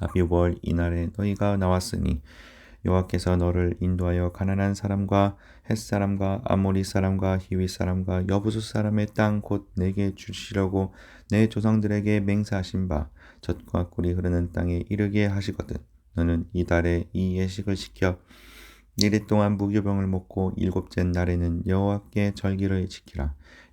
아비월 이날에 너희가 나왔으니 여호와께서 너를 인도하여 가난한 사람과 햇 사람과 아모리 사람과 히위 사람과 여부수 사람의 땅 곧 내게 주시려고 내 조상들에게 맹세하신 바 젖과 꿀이 흐르는 땅에 이르게 하시거든. 너는 이달에 이 예식을 시켜 이래 동안 무교병을 먹고 일곱째 날에는 여호와께 절기를 지키라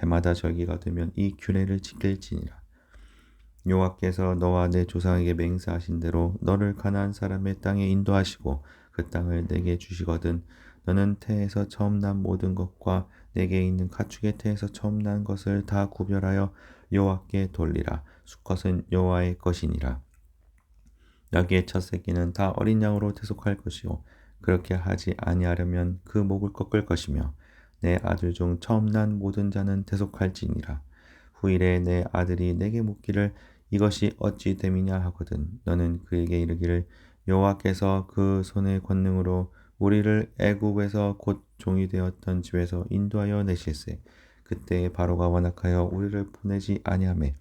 해마다 절기가 되면 이 규례를 지킬지니라. 여호와께서 너와 내 조상에게 맹세하신 대로 너를 가나안 사람의 땅에 인도하시고 그 땅을 내게 주시거든 너는 태에서 처음 난 모든 것과 내게 있는 가축의 태에서 처음 난 것을 다 구별하여 여호와께 돌리라. 수컷은 여호와의 것이니라. 여기에 첫 새끼는 다 어린 양으로 대속할 것이요. 그렇게 하지 아니하려면 그 목을 꺾을 것이며 내 아들 중 처음 난 모든 자는 대속할지니라. 후일에 내 아들이 내게 묻기를 이것이 어찌 됨이냐 하거든 너는 그에게 이르기를 여호와께서 그 손의 권능으로 우리를 애굽에서 곧 종이 되었던 집에서 인도하여 내실세 그때 바로가 완악하여 우리를 보내지 아니하매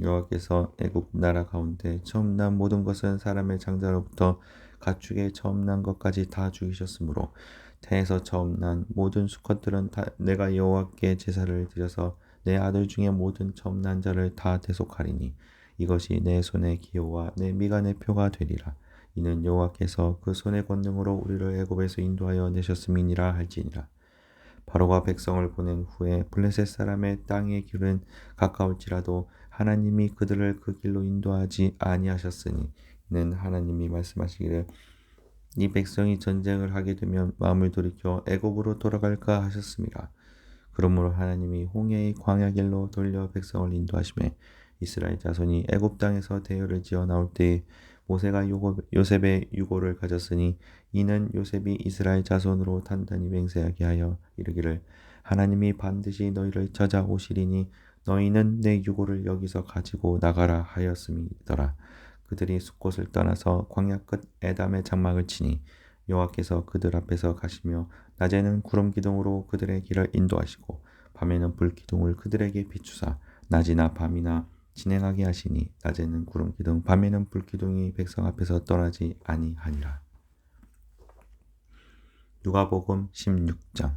여호와께서 애굽 나라 가운데 처음 난 모든 것은 사람의 장자로부터 가축의 처음 난 것까지 다 죽이셨으므로 태에서 처음 난 모든 수컷들은 다 내가 여호와께 제사를 드려서 내 아들 중에 모든 처음 난 자를 다 대속하리니 이것이 내 손의 기호와 내 미간의 표가 되리라. 이는 여호와께서 그 손의 권능으로 우리를 애굽에서 인도하여 내셨음이니라 할지니라. 바로가 백성을 보낸 후에 블레셋 사람의 땅의 길은 가까울지라도 하나님이 그들을 그 길로 인도하지 아니하셨으니 는 하나님이 말씀하시기를 이 백성이 전쟁을 하게 되면 마음을 돌이켜 애굽으로 돌아갈까 하셨습니다. 그러므로 하나님이 홍해의 광야 길로 돌려 백성을 인도하심에 이스라엘 자손이 애굽 땅에서 대열을 지어 나올 때에 모세가 요셉의 유고를 가졌으니 이는 요셉이 이스라엘 자손으로 단단히 맹세하게 하여 이르기를 하나님이 반드시 너희를 찾아오시리니 너희는 내 유고를 여기서 가지고 나가라 하였음이더라. 그들이 숲곳을 떠나서 광야 끝 에담의 장막을 치니 여호와께서 그들 앞에서 가시며 낮에는 구름 기둥으로 그들의 길을 인도하시고 밤에는 불 기둥을 그들에게 비추사 낮이나 밤이나 진행하게 하시니 낮에는 구름 기둥 밤에는 불 기둥이 백성 앞에서 떠나지 아니하니라. 누가복음 16장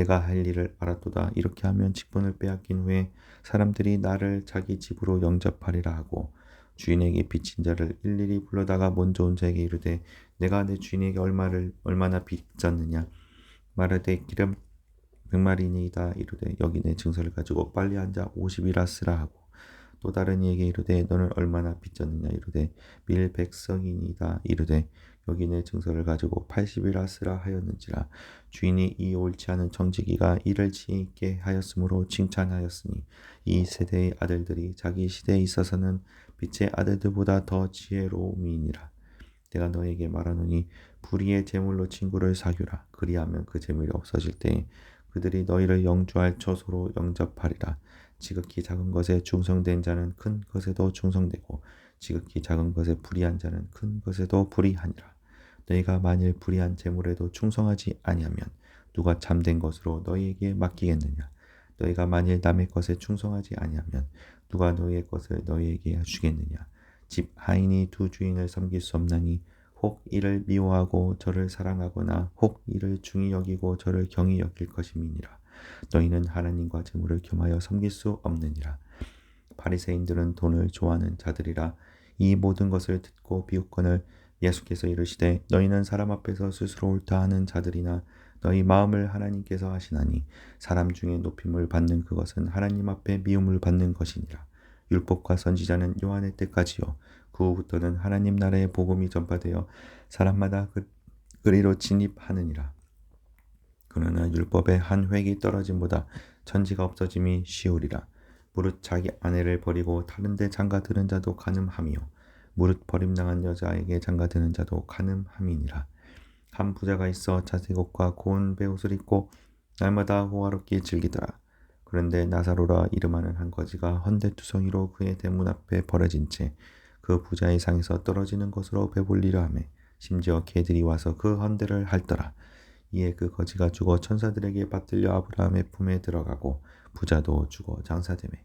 내가 할 일을 알았도다. 이렇게 하면 직분을 빼앗긴 후에 사람들이 나를 자기 집으로 영접하리라 하고 주인에게 빚진 자를 일일이 불러다가 먼저 온 자에게 이르되 내가 내 주인에게 얼마를 얼마나 빚졌느냐? 말하되 기름 백마리니이다. 이르되 여기 내 증서를 가지고 빨리 앉아 오십이라 쓰라 하고 또 다른 이에게 이르되 너는 얼마나 빚졌느냐? 이르되 밀 백성이니다. 이르되 여기 내 증서를 가지고 80이라 쓰라 하였는지라 주인이 이 옳지 않은 정직이가 이를 지있게 하였으므로 칭찬하였으니 이 세대의 아들들이 자기 시대에 있어서는 빛의 아들들보다 더 지혜로움이니라. 내가 너에게 말하노니 불의의 제물로 친구를 사귀라. 그리하면 그 재물이 없어질 때에 그들이 너희를 영주할 처소로 영접하리라. 지극히 작은 것에 충성된 자는 큰 것에도 충성되고 지극히 작은 것에 불의한 자는 큰 것에도 불의하니라. 너희가 만일 불의한 재물에도 충성하지 아니하면 누가 참된 것으로 너희에게 맡기겠느냐? 너희가 만일 남의 것에 충성하지 아니하면 누가 너희의 것을 너희에게 주겠느냐? 집 하인이 두 주인을 섬길 수 없나니 혹 이를 미워하고 저를 사랑하거나 혹 이를 중히 여기고 저를 경히 여길 것임이니라. 너희는 하나님과 재물을 겸하여 섬길 수 없느니라. 바리새인들은 돈을 좋아하는 자들이라 이 모든 것을 듣고 비웃거늘 예수께서 이르시되 너희는 사람 앞에서 스스로 옳다 하는 자들이나 너희 마음을 하나님께서 하시나니 사람 중에 높임을 받는 그것은 하나님 앞에 미움을 받는 것이니라. 율법과 선지자는 요한의 때까지요. 그 후부터는 하나님 나라의 복음이 전파되어 사람마다 그, 그리로 진입하느니라. 그러나 율법의 한 획이 떨어짐보다 천지가 없어짐이 쉬우리라. 무릇 자기 아내를 버리고 다른 데 장가드는 자도 가늠함이요 무릇 버림당한 여자에게 장가드는 자도 가늠함이니라. 한 부자가 있어 자색 옷과 고운 베옷을 입고 날마다 호화롭게 즐기더라. 그런데 나사로라 이름하는 한 거지가 헌대투성이로 그의 대문 앞에 버려진 채 그 부자의 상에서 떨어지는 것으로 배불리려 하매 심지어 개들이 와서 그 헌대를 핥더라. 이에 그 거지가 죽어 천사들에게 받들려 아브라함의 품에 들어가고 부자도 죽어 장사되매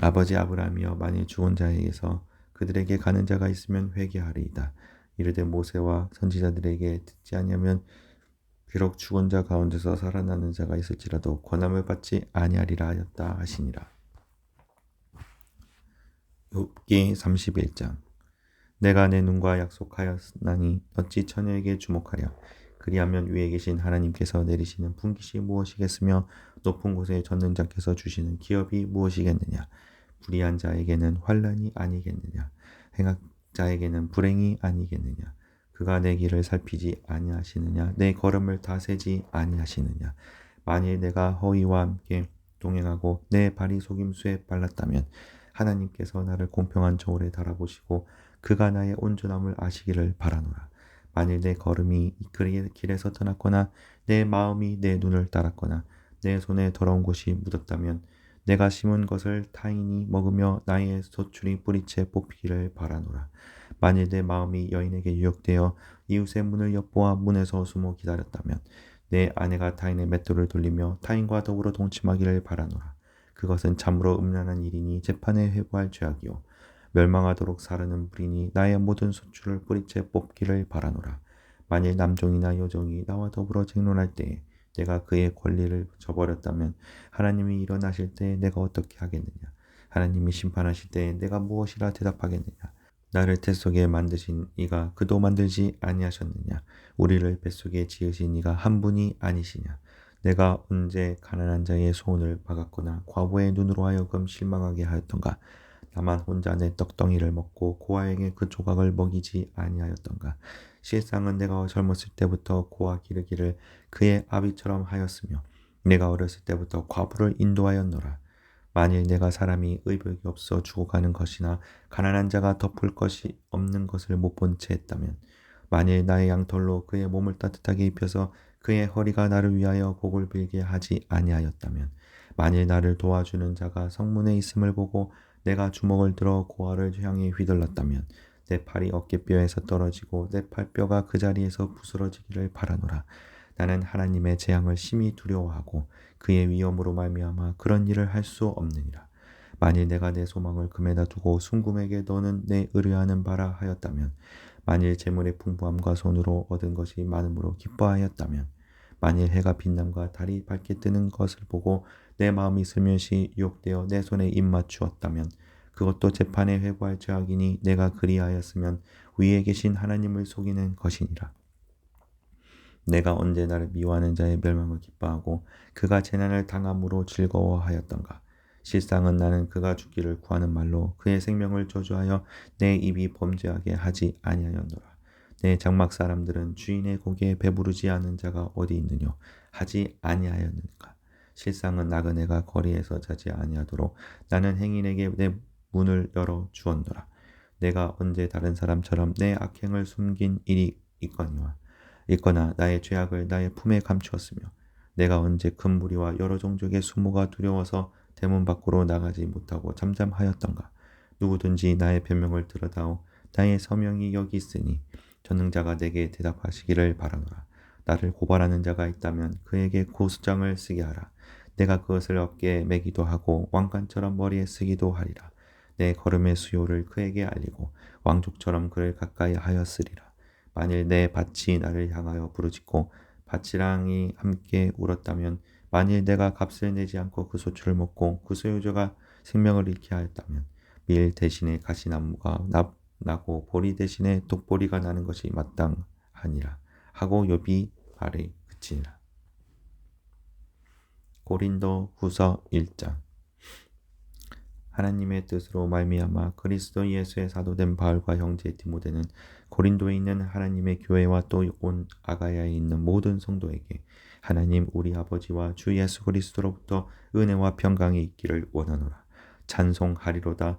아버지 아브라함이여 만일 죽은 자에게서 그들에게 가는 자가 있으면 회개하리이다. 이르되 모세와 선지자들에게 듣지 아니하면 비록 죽은 자 가운데서 살아나는 자가 있을지라도 권함을 받지 아니하리라 하였다 하시니라. 욥기 31장. 내가 내 눈과 약속하였나니 어찌 처녀에게 주목하랴 그리하면 위에 계신 하나님께서 내리시는 분깃이 무엇이겠으며 높은 곳에 젖는 자께서 주시는 기업이 무엇이겠느냐? 불의한 자에게는 환란이 아니겠느냐? 행악 자에게는 불행이 아니겠느냐? 그가 내 길을 살피지 아니하시느냐? 내 걸음을 다세지 아니하시느냐? 만일 내가 허위와 함께 동행하고 내 발이 속임수에 빨랐다면 하나님께서 나를 공평한 저울에 달아보시고 그가 나의 온전함을 아시기를 바라노라 만일 내 걸음이 이 길에서 떠났거나 내 마음이 내 눈을 따랐거나 내 손에 더러운 곳이 묻었다면 내가 심은 것을 타인이 먹으며 나의 소출이 뿌리채 뽑히기를 바라노라. 만일 내 마음이 여인에게 유혹되어 이웃의 문을 엿보아 문에서 숨어 기다렸다면 내 아내가 타인의 맷돌을 돌리며 타인과 더불어 동침하기를 바라노라. 그것은 참으로 음란한 일이니 재판에 회부할 죄악이요. 멸망하도록 사르는 불이니 나의 모든 소출을 뿌리채 뽑기를 바라노라. 만일 남종이나 여종이 나와 더불어 쟁론할 때에 내가 그의 권리를 저버렸다면 하나님이 일어나실 때 내가 어떻게 하겠느냐? 하나님이 심판하실 때 내가 무엇이라 대답하겠느냐? 나를 태 속에 만드신 이가 그도 만들지 아니하셨느냐? 우리를 뱃속에 지으신 이가 한 분이 아니시냐? 내가 언제 가난한 자의 소원을 박았거나 과부의 눈으로 하여금 실망하게 하였던가? 다만 혼자 내 떡덩이를 먹고 고아에게 그 조각을 먹이지 아니하였던가? 실상은 내가 젊었을 때부터 고아 기르기를 그의 아비처럼 하였으며 내가 어렸을 때부터 과부를 인도하였노라. 만일 내가 사람이 의벽이 없어 죽어가는 것이나 가난한 자가 덮을 것이 없는 것을 못 본 채 했다면 만일 나의 양털로 그의 몸을 따뜻하게 입혀서 그의 허리가 나를 위하여 복을 빌게 하지 아니하였다면 만일 나를 도와주는 자가 성문에 있음을 보고 내가 주먹을 들어 고아를 향해 휘둘렀다면 내 팔이 어깨뼈에서 떨어지고 내 팔뼈가 그 자리에서 부스러지기를 바라노라. 나는 하나님의 재앙을 심히 두려워하고 그의 위험으로 말미암아 그런 일을 할 수 없느니라. 만일 내가 내 소망을 금에다 두고 순금에게 너는 내 의뢰하는 바라 하였다면 만일 재물의 풍부함과 손으로 얻은 것이 많음으로 기뻐하였다면 만일 해가 빛남과 달이 밝게 뜨는 것을 보고 내 마음이 슬며시 유혹되어 내 손에 입맞추었다면 그것도 재판에 회부할 죄악이니 내가 그리하였으면 위에 계신 하나님을 속이는 것이니라. 내가 언제 나를 미워하는 자의 멸망을 기뻐하고 그가 재난을 당함으로 즐거워하였던가. 실상은 나는 그가 죽기를 구하는 말로 그의 생명을 저주하여 내 입이 범죄하게 하지 아니하였노라. 내 장막 사람들은 주인의 고기에 배부르지 않은 자가 어디 있느냐 하지 아니하였는가. 실상은 나그네가 거리에서 자지 아니하도록 나는 행인에게 내 문을 열어 주었노라. 내가 언제 다른 사람처럼 내 악행을 숨긴 일이 있거니와 있거나 나의 죄악을 나의 품에 감추었으며 내가 언제 큰 무리와 여러 종족의 수모가 두려워서 대문 밖으로 나가지 못하고 잠잠하였던가 누구든지 나의 변명을 들어다오 나의 서명이 여기 있으니 전능자가 내게 대답하시기를 바라노라. 나를 고발하는 자가 있다면 그에게 고수장을 쓰게 하라. 내가 그것을 어깨에 매기도 하고 왕관처럼 머리에 쓰기도 하리라. 내 걸음의 수요를 그에게 알리고 왕족처럼 그를 가까이 하였으리라. 만일 내 밭이 나를 향하여 부르짖고 밭이랑이 함께 울었다면 만일 내가 값을 내지 않고 그 소출을 먹고 그 소유주가 생명을 잃게 하였다면 밀 대신에 가시나무가 나, 나고 보리 대신에 독보리가 나는 것이 마땅하니라 하고 욥이 말에 그치니라. 고린도 후서 1장 하나님의 뜻으로 말미암아 그리스도 예수의 사도된 바울과 형제 디모데는 고린도에 있는 하나님의 교회와 또 온 아가야에 있는 모든 성도에게 하나님 우리 아버지와 주 예수 그리스도로부터 은혜와 평강이 있기를 원하노라. 찬송하리로다.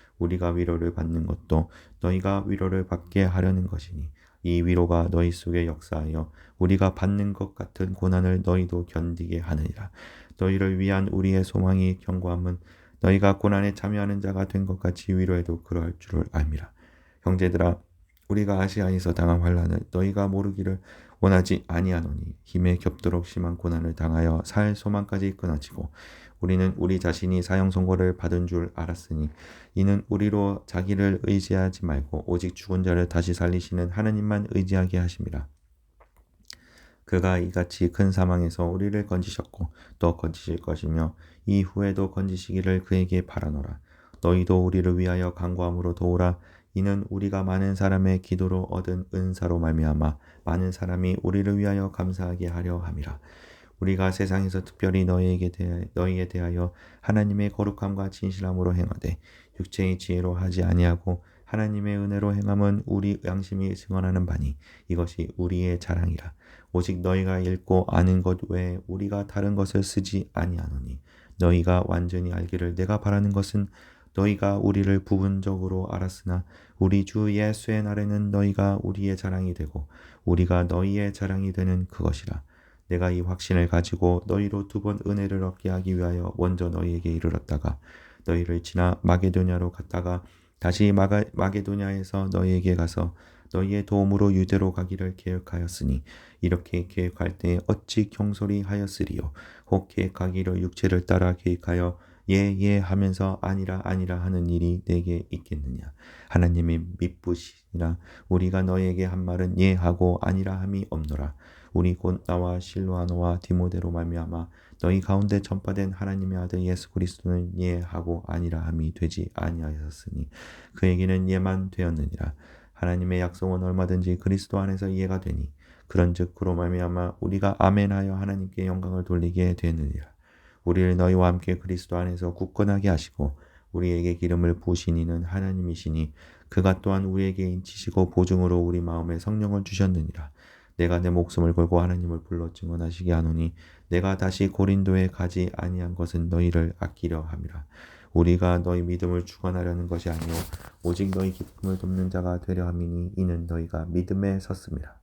우리가 위로를 받는 것도 너희가 위로를 받게 하려는 것이니 이 위로가 너희 속에 역사하여 우리가 받는 것 같은 고난을 너희도 견디게 하느니라. 너희를 위한 우리의 소망이 경고함은 너희가 고난에 참여하는 자가 된 것 같이 위로해도 그러할 줄을 압니다. 형제들아 우리가 아시아에서 당한 환란을 너희가 모르기를 원하지 아니하노니 힘에 겹도록 심한 고난을 당하여 살 소망까지 끊어지고 우리는 우리 자신이 사형 선고를 받은 줄 알았으니 이는 우리로 자기를 의지하지 말고 오직 죽은 자를 다시 살리시는 하나님만 의지하게 하심이라. 그가 이같이 큰 사망에서 우리를 건지셨고 또 건지실 것이며 이후에도 건지시기를 그에게 바라노라. 너희도 우리를 위하여 간구함으로 도우라. 이는 우리가 많은 사람의 기도로 얻은 은사로 말미암아 많은 사람이 우리를 위하여 감사하게 하려 함이라. 우리가 세상에서 특별히 너희에게 대하여, 너희에 대하여 하나님의 거룩함과 진실함으로 행하되 육체의 지혜로 하지 아니하고 하나님의 은혜로 행함은 우리 양심이 증언하는 바니 이것이 우리의 자랑이라. 오직 너희가 읽고 아는 것 외에 우리가 다른 것을 쓰지 아니하노니 너희가 완전히 알기를 내가 바라는 것은 너희가 우리를 부분적으로 알았으나 우리 주 예수의 날에는 너희가 우리의 자랑이 되고 우리가 너희의 자랑이 되는 그것이라. 내가 이 확신을 가지고 너희로 두 번 은혜를 얻게 하기 위하여 먼저 너희에게 이르렀다가 너희를 지나 마게도냐로 갔다가 다시 마가, 마게도냐에서 너희에게 가서 너희의 도움으로 유대로 가기를 계획하였으니 이렇게 계획할 때 어찌 경솔히 하였으리요? 혹 계획하기로 육체를 따라 계획하여 예예 예 하면서 아니라 아니라 하는 일이 내게 있겠느냐? 하나님이 미쁘시니라. 우리가 너에게 한 말은 예 하고 아니라 함이 없노라 우리 곧 나와 실로아노와 디모데로 말미암아 너희 가운데 전파된 하나님의 아들 예수 그리스도는 예 하고 아니라 함이 되지 아니하였으니 그에게는 예만 되었느니라 하나님의 약속은 얼마든지 그리스도 안에서 이해가 되니 그런즉 그로 말미암아 우리가 아멘하여 하나님께 영광을 돌리게 되느니라. 우리를 너희와 함께 그리스도 안에서 굳건하게 하시고 우리에게 기름을 부으신 이는 하나님이시니 그가 또한 우리에게 인치시고 보증으로 우리 마음에 성령을 주셨느니라. 내가 내 목숨을 걸고 하나님을 불러 증언하시게 하노니 내가 다시 고린도에 가지 아니한 것은 너희를 아끼려 함이라. 우리가 너희 믿음을 주관하려는 것이 아니오 오직 너희 기쁨을 돕는 자가 되려 함이니 이는 너희가 믿음에 섰습니다.